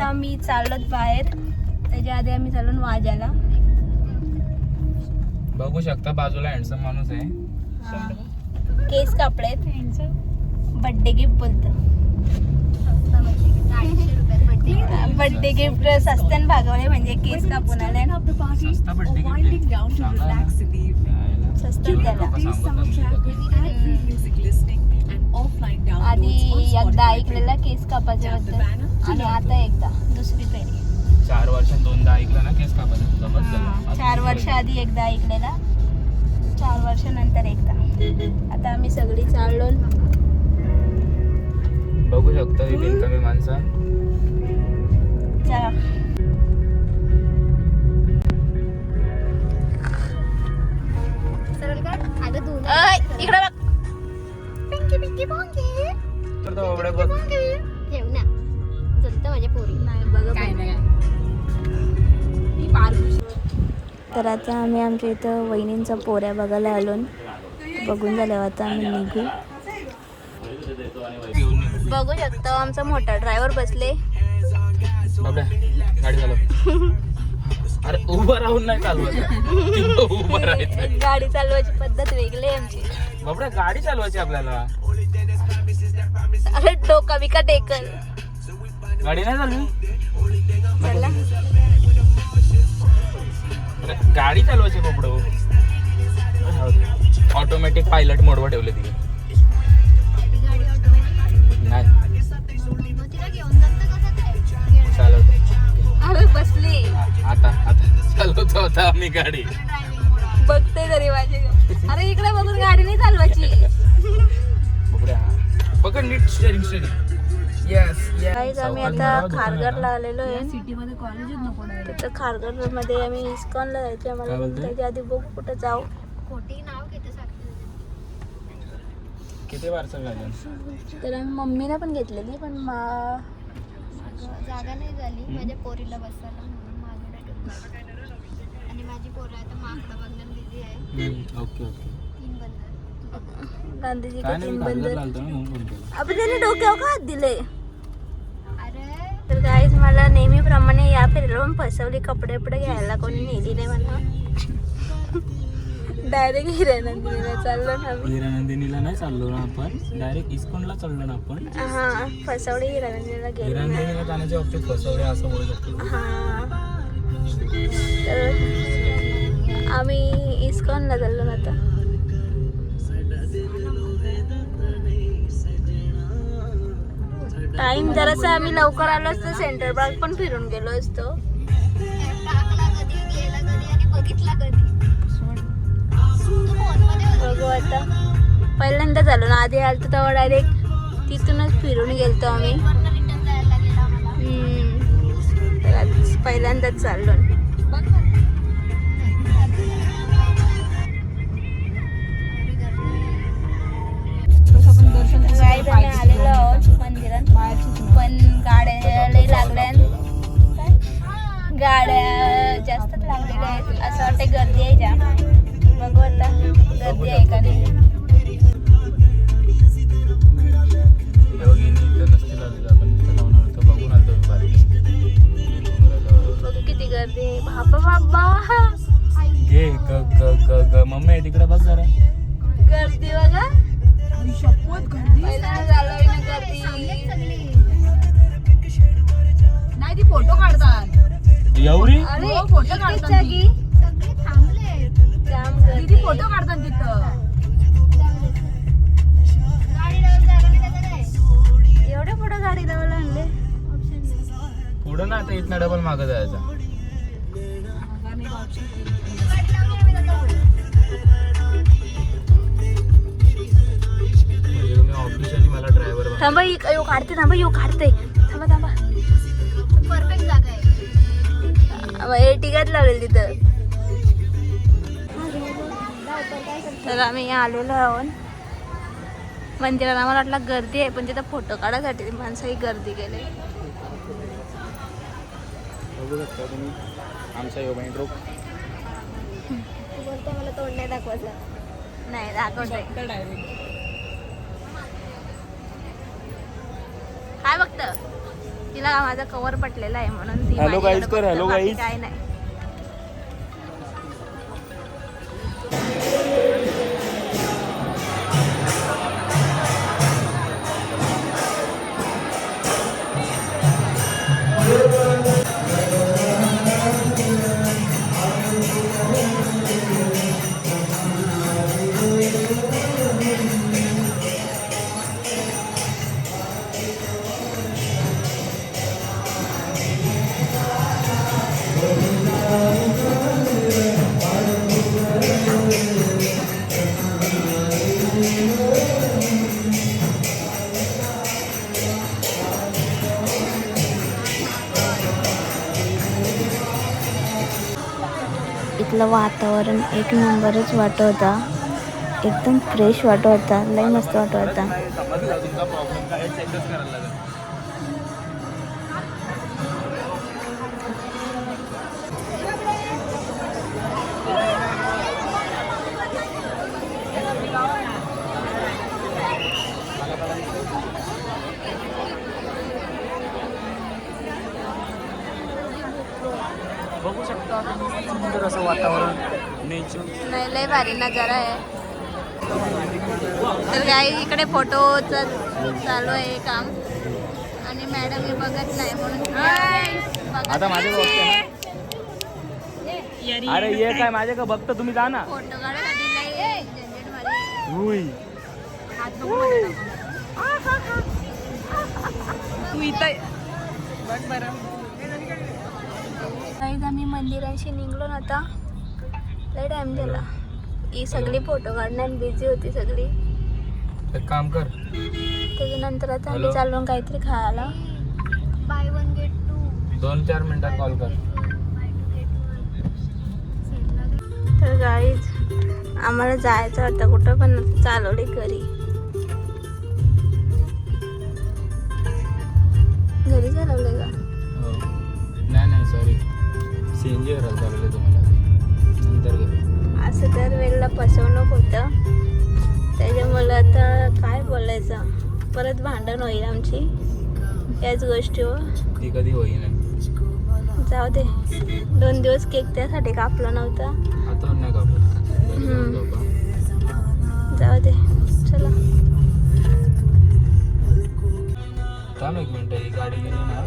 आता आम्ही चाललोत बाहेर. त्याच्या आधी आम्ही चाललो वाजाला बघू शकता बाजूला हँडसम माणूस आहे. केस कापलेत. बड्डे गिफ्ट बोलतं बड्डे गिफ्ट सस्त्यान भागवले म्हणजे केस कापून आले स्वस्त बड्डे एकदा ऐकलेला केस कापायच्या बद्दल आणि आता एकदा. दुसरी पेढी चार वर्षात दोनदा ऐकलं ना केस कापायचं तुझा चार वर्ष आधी एकदा ऐकलेला. चार वर्षानंतर एकदा. आता आम्ही सगळी चाललो. बघू शकता ही बिनकामी माणसं. चला. इकडे बघ. तर तो बाबड्या बघ. ठेव ना. जमतं माझ्या पोरी. नाही बघ काय नाही. तर आता आम्ही आमच्या इथं वहिनींचा पोऱ्या बघायला आलो बघून झाल्यावर आता आम्ही निघू. बघू शकतो आमचा मोठा ड्रायव्हर बसले. गाडी चालव. अरे उभं राहून नाही चालवायचं उभं राहायचं गाडी चालवायची पद्धत वेगळी आहे आमची. बाबड्या गाडी चालवायची आपल्याला. अरे डोका बिका टेकल गाडी नाही चालवी? चला. अरे, गाडी चालवायची बाबडो. ऑटोमॅटिक पायलट मोडवर ठेवले तिथे नाही. मग तिला घेऊन जातं कसं काय चालवतो. अरे बसली. चालवतो आता आम्ही गाडी. बघते तरी माझे. अरे इकडे बघून गाडी नाही चालवायची. पकड नीट स्टेरिंग स्टेरिंग येस काहीच आम्ही आता खारघरला आलेलो आहे. तिथं खारघरमध्ये आम्ही इस्कॉनला जायचं. आम्हाला? त्याच्या आधी बघू कुठं जाऊ. किती वारसा झालं तर आम्ही मम्मीला पण घेतलेली पण मा जागा नाही झाली. माझ्या पोरीला बसायला म्हणून. आणि माझी पोरं आता माकडं बघण्यात बिझी आहे. ओके ओके तीन बंद गांधीजी काय का नाही तीन मी बंद खासदार लावतो ना म्हणून फोन केला आपण त्याने डोक्यावर का हात दिले अरे. तर गाईज मला नेहमीप्रमाणे या पण फसवली कपडे बिपडे घ्यायला कोणी नेली नाही मला डायरेक्ट हिरानंदिनीला चाललो ना आम्ही. हिरानंदिनीला नाही चाललो ना आपण डायरेक्ट इस्कॉनला चाललो ना आपण. हा फसवली हिरानंदिनीला गेलो ना हिरानंदिनीला जाण्याच्या बाबतीत फसवले असं बोलू शकतो हा. तर आम्ही इस्कॉनला चाललो ना आता. टाइम जरासा आम्ही लवकर आलो असतो सेंटर पार्क पण फिरून गेलो असतो. बघू आता. पहिल्यांदा झालो ना आधी आलतो तेव्हा डायरेक्ट तिथूनच फिरून गेलतो आम्ही. पहिल्यांदाच चाललो आलेलो आहोत मंदिरात. पण गाड्या लागल्या गाड्या जास्तच लागलेल्या आहेत. असं वाटते गर्दी आहे जाम. बघू आता. गर्दी आहे का नाही? गर्दी आहे बाबा बाबा. घे ग ग ग ग. मम्मी तिकडे बघ जरा. गर्दी बघा. पहिल्यांदा झालोय ना गर्दी. नाही ती फोटो काढतात. एवढी? अरे हो, फोटो इथेच काढतात जागी सगळे. थांबले किती फोटो काढतात तिथं. एवढे पुढे गाडी लावायला आणले पुढं ना आता इथनं डबल मागं जायचा. थांबा ही यो काढते थांबा यो काढते. थांबा थांबा. परफेक्ट जागा आहे. एटिकाच लावलेली तिथं. तर आम्ही आलेलो आहोत. मंदिरात आम्हाला वाटलं गर्दी आहे पण तिथं फोटो काढायसाठी ती माणसंही गर्दी केली. आमचा यो मेट्रो तू बोलतो मला तोंड नाही दाखवायचं. नाही दाखवते काय बघत तिला माझा कवर पटलेला आहे म्हणून ती माझ्याकडे बघते, hello बाकी guys. काय नाही. वातावरण एक नंबरच वाटत होता. एकदम फ्रेश वाटत होता. लय मस्त वाटत होता. बघू शकता. तुम्ही सुंदर असं वातावरण. नेचर नाही लय भारी नजारा आहे. तर काय इकडे फोटोचं चालू आहे काम. आणि मॅडम हे बघत नाही म्हणून आता माझे. अरे ये काय माझे का बघता तुम्ही? जा ना. फोटो काढायसाठी. तू इथं बघ बरं. काहीच आम्ही मंदिराशी निघलो ना आता. लय टाइम झाला. ही सगळी फोटो काढण्यात बिझी होती सगळी. एक काम कर. त्याच्यानंतर आता आम्ही? चाललो काहीतरी खायला. बाय वन गेट टू दोन चार मिनिटात कॉल कर. तर गाईज आम्हाला जायचं होतं कुठं पण चालवली घरी. परत भांडण होईल आमची. याच गोष्टीवर. ती कधी होईन जाऊ दे. दोन दिवस केक त्यासाठी कापला नव्हता. जाऊ दे. चला.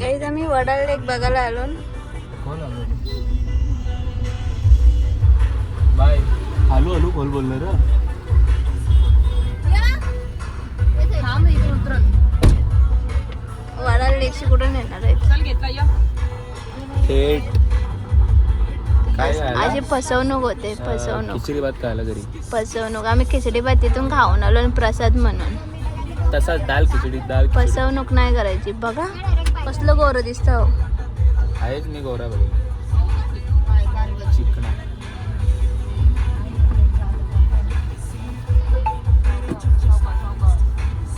गाईज आम्ही वडाळ लेक बघायला आलो. बाय. हॅलो हॅलो खोल बोललो कुठून येणार थेट. फसवणूक होते फसवणूक. खिचडी भात खायला घरी. फसवणूक. आम्ही खिचडी भातीतून खाऊन आलो आणि प्रसाद म्हणून. तसाच दाल खिचडी दाल. फसवणूक नाही करायची. बघा कसलं गोरं दिसतं हो. आहेच मी गौरा बघ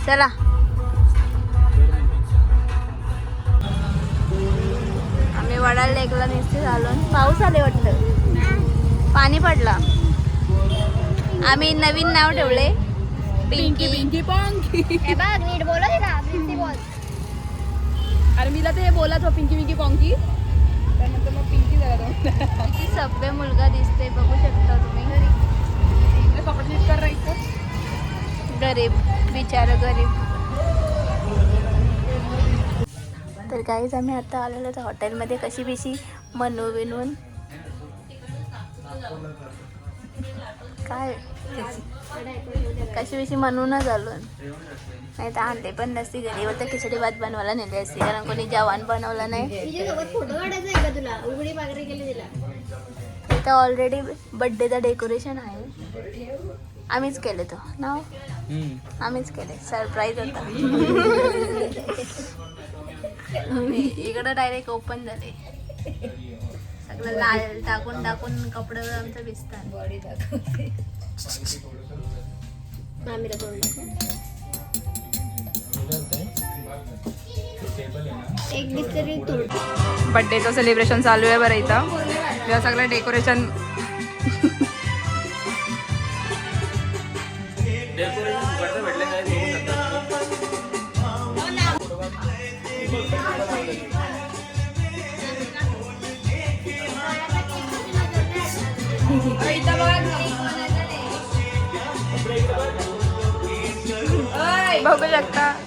चला. वडाळ लेकला नुसते झालो पाऊस आले वाटतं. पाणी पडला. आम्ही नवीन नाव ठेवले पिंकी. पिंकी पॉंकी बघ नीट बोलत प्रिन्सी बोल. अरे मीला ते बोलत हो पिंकी पिंकी पॉंकी. त्यानंतर मग पिंकी झाला तो किती सभ्य मुलगा दिसते बघू शकता तुम्ही. गरीब बिचारा गरीब. तर काहीच आम्ही आता आलेलो होतो हॉटेलमध्ये कशी बिशी? मनू बिनून. काय? कशी बिशी? म्हणूनच आलो नाही तर आणले पण नसती घरी. तर खिचडी भात बनवायला नेली असती कारण कोणी जेवण बनवलं नाही. इथं ऑलरेडी बड्डेचं डेकोरेशन आहे. आम्हीच केले तो. नाव? हम्म. आम्हीच केले सरप्राईज होता. इकडं डायरेक्ट ओपन झाले. सगळं लाल टाकून टाकून कपडे आमचं भिजतात मामीला करून दाखव. एक बिस्तरी बड्डेचं सेलिब्रेशन चालू आहे बरं इथं. तेव्हा सगळं डेकोरेशन बघू शकता नजर आटत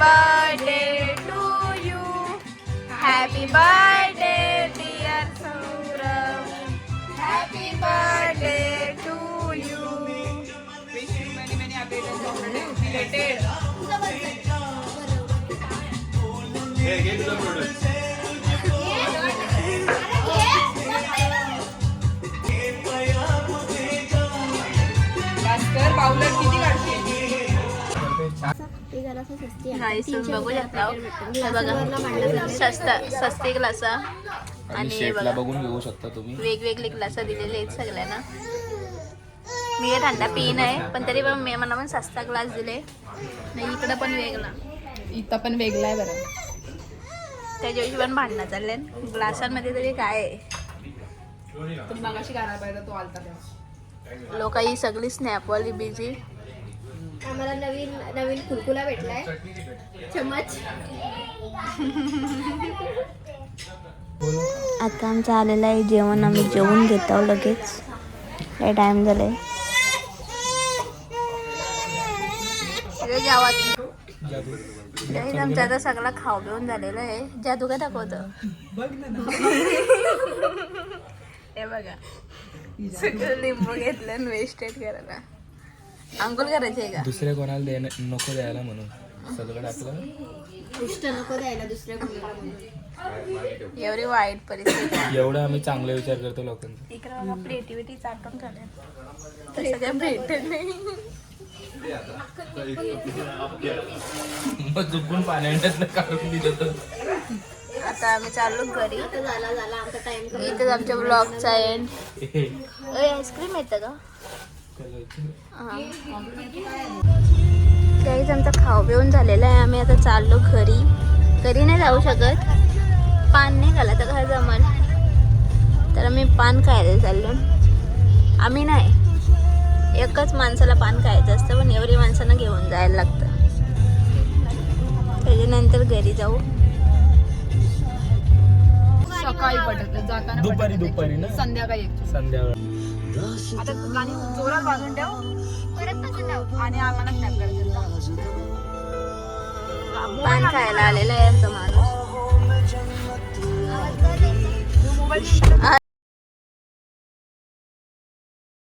birthday to you happy birthday dear Saurav happy birthday to you related Bhaskar पावलं किती काढते ती जरासं सस्ती आहे. Guys, तुम्ही बघू शकता. हो. हे बघा सस्ता सस्ते ग्लास आणि आणि बघा. बघून घेऊ शकता तुम्ही. वेगवेगळे ग्लास दिलेले आहेत सगळ्यांना. मी हे थंडा पिन आहे पण तरी पण मी मला पण सस्ता ग्लास दिले. नाही इकडं पण वेगळा. इथं पण वेगळा आहे बरं. त्याच्या दिवशी पण भांडणं चालले ग्लासांमध्ये तरी काय आहे? तुम्ही मगाशी करायला पाहिजे तो आलता तेव्हा. लोक ही सगळी स्नॅपवाली बिझी आम्हाला नवीन नवीन कुलकुला भेटलाय. चमच आता आमचं आलेलं आहे जेवण आम्ही जेवून घेत आहोत लगेच. लय टाइम झालाय. आमचा आता सगळा खाऊ पिऊन झालेला आहे. जादू का दाखवतं? हे बघा. सगळं लिंबू घेतलं वेस्टेड करायला अंघोळ करायची आहे का? दुसऱ्या कोणाला द्यायला नको द्यायला म्हणून. सगळं टाकलं उष्ट नको द्यायला दुसऱ्या म्हणून. एवढी वाईट परिस्थिती. एवढं आम्ही चांगले विचार करतो लोकांचा. इकडे बघा प्लेटिविटी चाटून तसं काय भेटत नाही. मग चुकून पाण्यात काढून दिलं तर. आता आम्ही चाललो घरी. आता झाला झाला. आमचा टाइम इथेच आमच्या ब्लॉगचा एंड आईस्क्रीम येतं का? काहीच आमचा खाऊ पिऊन झालेला आहे. आम्ही आता चाललो घरी. घरी नाही जाऊ शकत. पान नाही खाला तर काय जमल तर आम्ही पान खायला चाललो. आम्ही नाही. एकच माणसाला पान खायचं असतं पण एवढी माणसांना घेऊन जायला लागतं. त्याच्यानंतर घरी जाऊ. सकाळी पटत जाताना दुपारी. दुपारी ना? संध्याकाळी. संध्याकाळ. आता गाणी जोरात वाजून ठेव. आणि आम्हाला स्नॅप करायचं पान खायला आलेला आहे आमचा माणूस. मोबाईल